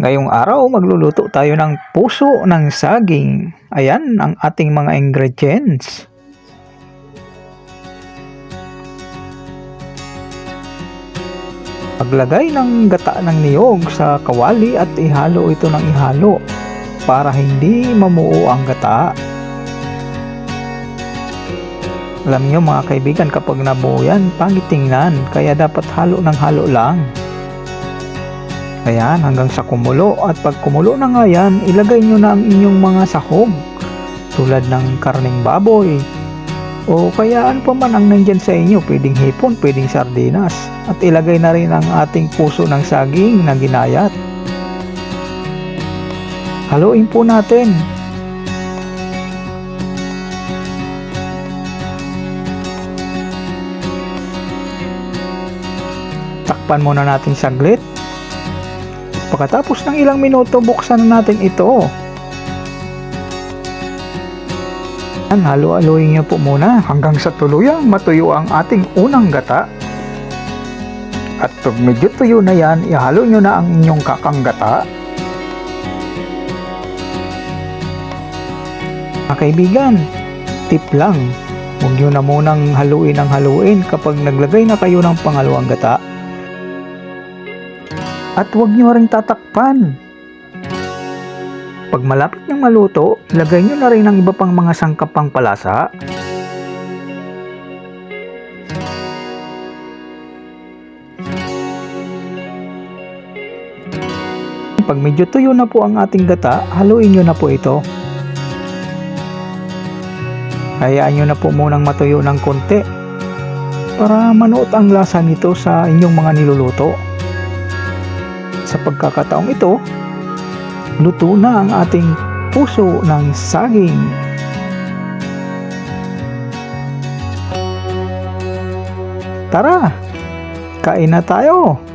Ngayong araw, magluluto tayo ng puso ng saging. Ayan ang ating mga ingredients. Paglagay ng gata ng niyog sa kawali at ihalo ito ng ihalo para hindi mamuo ang gata. Alam niyo mga kaibigan kapag nabuo yan, pangit tingnan kaya dapat halo ng halo lang. Ayan, hanggang sa kumulo. At pag kumulo na nga yan, ilagay nyo na ang inyong mga sahog. Tulad ng karning baboy. O kaya ano pa man ang nandyan sa inyo. Pwedeng hipon, pwedeng sardinas. At ilagay na rin ang ating puso ng saging na ginayat. Haluin po natin. Takpan muna natin saglit. Pagkatapos ng ilang minuto, buksan na natin ito. Halo-haloyin niyo po muna hanggang sa tuluyang matuyo ang ating unang gata. At pag medyo tuyo na yan, ihalo nyo na ang inyong kakang gata. Mga kaibigan, tip lang, huwag nyo na munang haluin ang haluin kapag naglagay na kayo ng pangalawang gata. At huwag nyo ring tatakpan. Pag malapit niyang maluto, ilagay nyo na rin ang iba pang mga sangkap pang palasa. Pag medyo tuyo na po ang ating gata, haluin nyo na po ito. Hayaan nyo na po munang matuyo ng konti para manuot ang lasa nito sa inyong mga niluluto. Sa pagkakataong ito, luto na ang ating puso ng saging. Tara, kain na tayo!